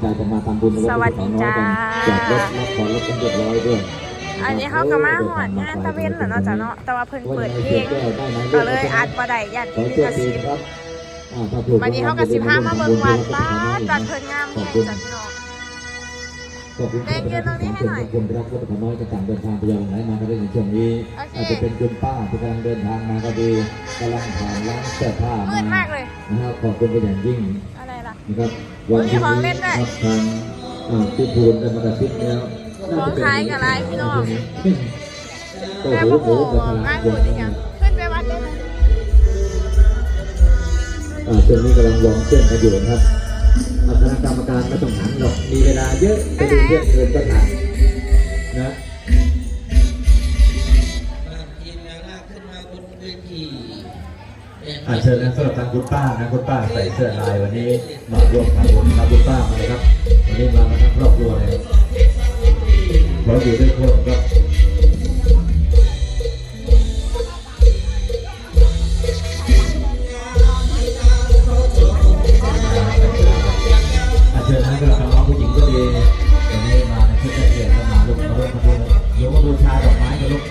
ใจจะมาทำบุญในสวัสดีจ้า จอดรถรับขอรถกันเรียบร้อยด้วยอันนี้เขาก็มาหอดงานตะเวนเหรอเนาะจ้ะเนาะแต่ว่าเพิ่นเปิดเพลงก็เลยอัดบ่ได้ยันขอที่เชื่อลิขทีสิทธิ์นะครับอ่าถ้าถูกวันนี้เขาก็สิพามาเบิ่งวัดป้าจัดเพิ่นงามแฮงจ้ะพี่น้อง ขอบคุณเล่นเกมตรงนี้ให้หน่อยขอบคุณรักรถขน้อยจะต่างเดินทางไปยังไหนมาก็ได้ในช่วงนี้ โอเค อาจจะเป็นคุณป้าที่กำลังเดินทางมาก็ดีกำลังผ่านร้านเสื้อผ้ามืมาดมากเลยนะครับขอบคุณเป็นอย่างยิ่ง อะไรล่ะ นะครับมีของเล่นด้วยครับทางอ่าพี่ภูมิได้มากระซิบแล้วของขายกับอะไรพี่น้องโอ้แม่โหบ่ฮู้โอ้โหงานบุญอีหยังขึ้นไปวัดได้ไหมอ่าช่วงนี้กำลังวางเส้นกันอยู่นะครับอ่าคณะกรรมการไม่ต้องหันหรอกมีเวลาเยอะจะดูเยอะเกินก็หันนะ อาเชิญนะสำหรับทางคุณป้านะคุณป้าใส่เสื้อลายวันนี้มาร่วมทำบุญทำคุณป้ามาเลยครับวันนี้มากันทั้งครอบครัวเลยขออยู่ด้วยคนครับอาเชิญนะสำหรับน้องผู้หญิงก็ดีวันนี้มาในชุดนักเรียนก็มาลุกมาร่วมทำบุญเดี๋ยวมาบูชาดอกไม้กันลุก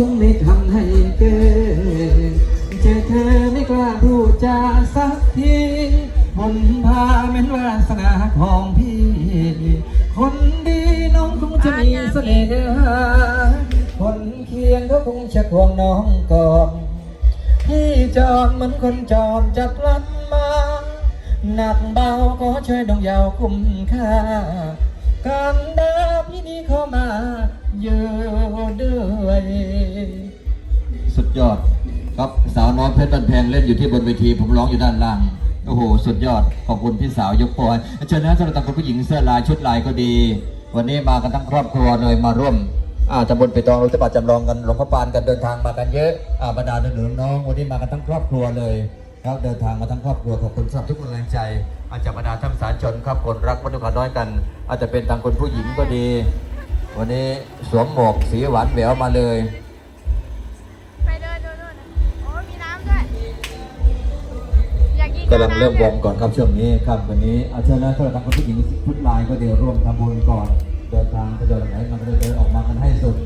คงไม่ทำให้เกิดเจอเธอไม่กล้าพูดจาสักทีมนพาเป็นวาสนาของพี่ คนดีน้องคงจะมีเสน่ห์คนเคียงเขาคงจะควงน้องก่อนพี่จอมเหมือนคนจอมจับลัดมา หนักเบาก็ช่วยดองยาวคุ้มค่า การดาพี่นี้เข้ามาอยู่ด้วย สุดยอด ครับสาวน้อยเพชรบันแพงเล่นอยู่ที่บนเวทีผมร้องอยู่ด้านล่าง โอ้โห สุดยอด ขอบคุณพี่สาวยกปอยเชิญนะสำหรับทางคุณผู้หญิงเสื้อลายชุดลายก็ดี วันนี้มากันทั้งครอบครัวเลยมาร่วมอาตำบลปิดทองหลวงพระบาจำลองกันหลวงพ่อปานกันเดินทางมากันเยอะอ่าบรรดาหนุ่มน้อง วันนี้มากันทั้งครอบครัวเลย ครับเดินทางมาทั้งครอบครัวขอบคุณสำหรับทุกกำลังใจ อาจจะบรรดาท่านสาธุชนครับคนรักวัตถุขาน้อยกัน อาจจะเป็นทางคนผู้หญิงก็ดี วันนี้สวมหมวกสีหวานแหววมาเลยไปเดินดูนู่นนะโอ้มีน้ำด้วยอยากกินกำลังเริ่มวน้ำงก่อนครับช่วงนี้ครับวันนี้อาจารย์นะสำหรับทางคนผู้หญิงพุทธลายก็เดี๋ยวร่วมทำบุญก่อน เดินทางไปเดินไหนมันก็เดินออกมากันให้สุด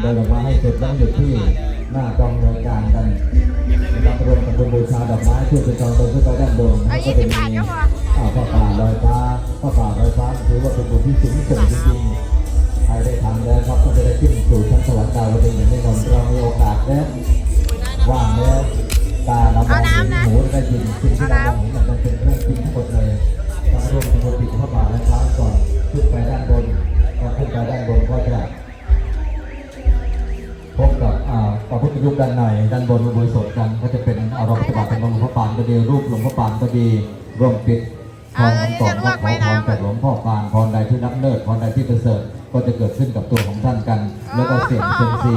เดินออกมาให้สุดแล้วหยุดที่หน้ากองรายการกันนะครับรวมทำบุญบูชาดอกไม้เพื่อเป็นกองเดินขึ้นไปด้านบนเอาก็ยี่จะสิบบาทมีก็พออ่าพระป่าลอยฟ้าพระป่าลอยฟ้าถือว่าเป็นบุญที่สูงส่งจริงๆใครได้ทำแล้วครับก็จะได้ขึ้นสู่ชั้นสวรรค์ดาวดึงอย่างแน่นอนเรามีโอกาสแล้วว่างแล้วตาเรามองเห็นหูได้ยินสิ่งที่เรามองเห็นาพระพุทธรูปด้านในด้านบนบริสุทธิ์กันก็จะเป็นอารมณ์ปฏิบัติเป็นหลวงพ่อปานก็ดีรูปหลวงพ่อปานก็ดีร่วมปิดทองคำตอบขอพรจากหลวงพ่อปานพรใดที่นับเลิศพรใดที่ประเสริฐก็จะเกิดขึ้นกับตัวของท่านกัน แล้วก็เสี่ยงเซยมซี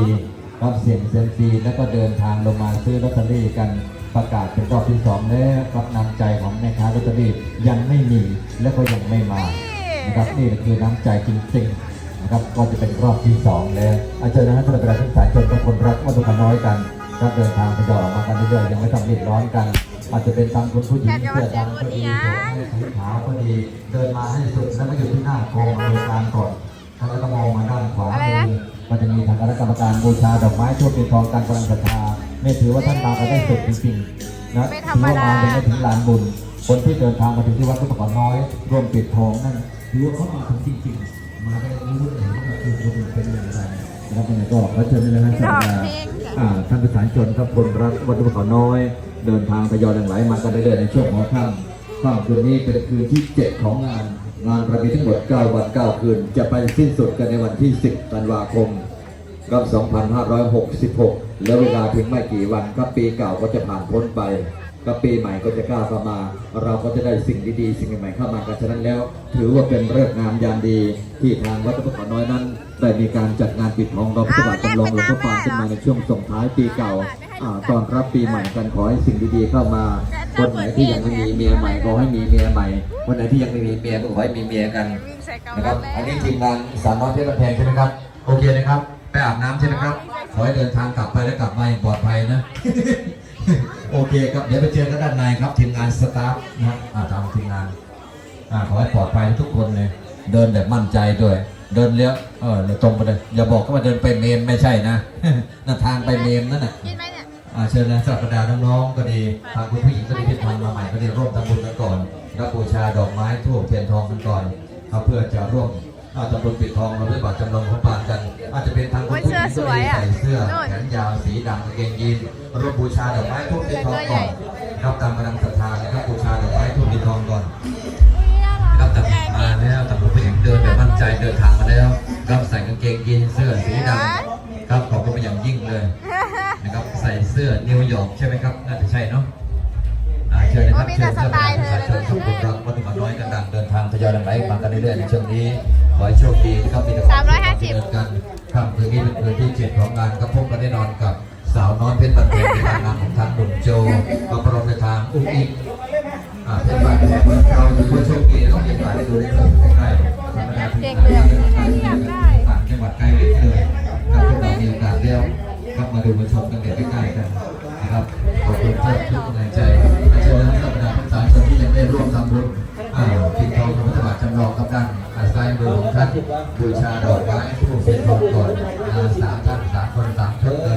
รับเสี่ยงเซยมซีแล้วก็เดินทางลงมาซื้อลอตเตอรี่กันประกาศเป็นรอบที่สองแล้วกับน้ำใจของแม่ค้าลอตเตอรี่ยังไม่มีและก็ยังไม่มานะครับนี่คือน้ำใจจริงๆ นะครับก็จะเป็นรอบที่สองแล้วอาจารย์นะสำหรับประชาชนสายชนกับคนรักวัตถุขน้อยกันก็เดินทางไปดอกมากันเรื่อยๆยังไม่ต้องรีบร้อนกัน อาจจะเป็นทางคุณผู้หญิงเสื้อดำก็ดีสีขาวก็ดีเดินมาให้สุดแล้วก็อยู่ที่หน้ากองบริการก่อนท่านก็ต้องมองมาด้านขวามือมันจะมีทางคณะกรรมการบูชาดอกไม้ทั่วเป็นทองการกำลังศรัทธาไม่ถือว่าท่านมากันได้สุดจริงๆนะถือว่ามายังไม่ถึงลานบุญคนที่เดินทางมาถึงที่วัดพระปฐมน้อย ร่วมปิดทองนั่นถือว่าเขามาถึงจริงๆมาได้ รู้เลยว่าคือคนเป็นอย่างไรนะครับยังไงก็ขอเชิญด้วยนะครับสำหรับอ่าท่านประสานชนครับคนรักวัดพระปฐมน้อย เดินทางทยอยหลั่งไหลมากันเรื่อยๆในช่วงหัวค่ำค่ำคืนนี้เป็นคืนที่เจ็ดของงาน งานเรามีทั้งหมด 9 วัน 9 คืน จะไปสิ้นสุดกันในวันที่ 10 ธันวาคมกับ 2566 แล้วเวลาเพียงไม่กี่วันครับปีเก่าก็จะผ่านพ้นไป ก็ปีใหม่ก็จะกล้าเข้ามา เราก็จะได้สิ่งดีๆ สิ่งใหม่ๆเข้ามากันฉะนั้นแล้ว ถือว่าเป็นเรื่องงามยามดี ที่ทางวัดพระขอน้อยนั้น ได้มีการจัดงานปิดทองรอบพระบาทจำลองหลวงพ่อปานขึ้นมาในช่วงส่งท้ายปีเก่าตอนรับปีใหม่กันขอให้สิ่งดีๆเข้ามา คนไหนที่ยังไม่มีเมียใหม่ก็ให้มีเมียใหม่ คนไหนที่ยังไม่มีเมียก็ขอให้มีเมียกันนะครับ อันนี้ทีมงานสามน้อยเพชรบ้านแพงใช่ไหมครับ โอเคนะครับ ไปอาบน้ำใช่ไหมครับ ขอให้เดินทางกลับไปและกลับมาอย่างปลอดภัยนะ โอเคครับ เดี๋ยวไปเจอกันด้านในครับทีมงานสตาฟนะครับอ่าตามทีมงานอ่าขอให้ปลอดภัยทุกคนเลย เดินแบบมั่นใจด้วย เดินเลี้ยวเออเดี๋ยวตรงไปเลย อย่าบอกว่าเดินไปเมนไม่ใช่นะน่ะทางไปเมนนั่นน่ะกินไหมเนี่ยอ่าเชิญนะสำหรับบรรดาน้องๆก็ดีทางคุณผู้หญิงก็ดีที่ทำมาใหม่ก็ดีร่วมทำบุญกันก่อนรับบูชาดอกไม้ทูบเทียนทองกันก่อนครับเพื่อจะร่วมอ่าทำบุญปิดทองเราด้วยบาตรจำลองพระปานกัน อาจจะเป็น ทางคุณผู้หญิงก็ดีใส่เสื้อแขนยาวสีดำกางเกงยีนร่วมบูชาดอกไม้ทูบเทียนทองก่อนรับตามกำลังศรัทธานะครับบูชาดอกไม้ทูบเทียนทองก่อนครับแต่มาแล้วแต่คุณผู้หญิงเดินแบบมั่นใจเดินทางมาแล้วครับใส่กางเกงยีนเสื้อสีดำครับขอบคุณเป็นอย่างยิ่งเลยนะครับใส่เสื้อนิวยอร์กใช่ไหมครับน่าจะใช่เนาะอ่าเชิญนะครับโอ้มีเชิแต่ญสไตล์เธอเลยเชิญทุกคนรักวัดหมาน้อยกันดังเดินทางทยอยไหลมากันเรื่อยๆในช่วงนี้ขอให้โชคดีนะครับมีแต่ควสามร้อยห้าสิบเจริญกัน ครับคืนนี้เป็นคืนที่เจ็ดของงานครับพบกันแน่นอนกับสาวน้อยเพชรบันเทิงในการงานของทางหนุ่มโจกับพระบรมทางอุ้งอิงอ่าเป็นบาดแผลเหมือนเราหรือว่าโชคดีต้องเป็นบาได้ดูได้ใกล้ๆธรรมดาที่เก่อยากได้ต่างจังหวัดใกล้เล็กเลยครับพวกเรามีโอกาสแล้วก็มาดูมาชมกันแบบใกล้ๆกันนะครับขอบคุณทุกทุกกำลังใจเชิญธรรมดาทุกสายชนที่ยังได้ร่วมทำบุญ อ่าปิทองพระพุทธบาทจำลองกับด้านอาซ้ายมือของท่านบูชาดอกไม้ทูบเป็นทองก่อนสามท่านสามคนสามชุดเดิน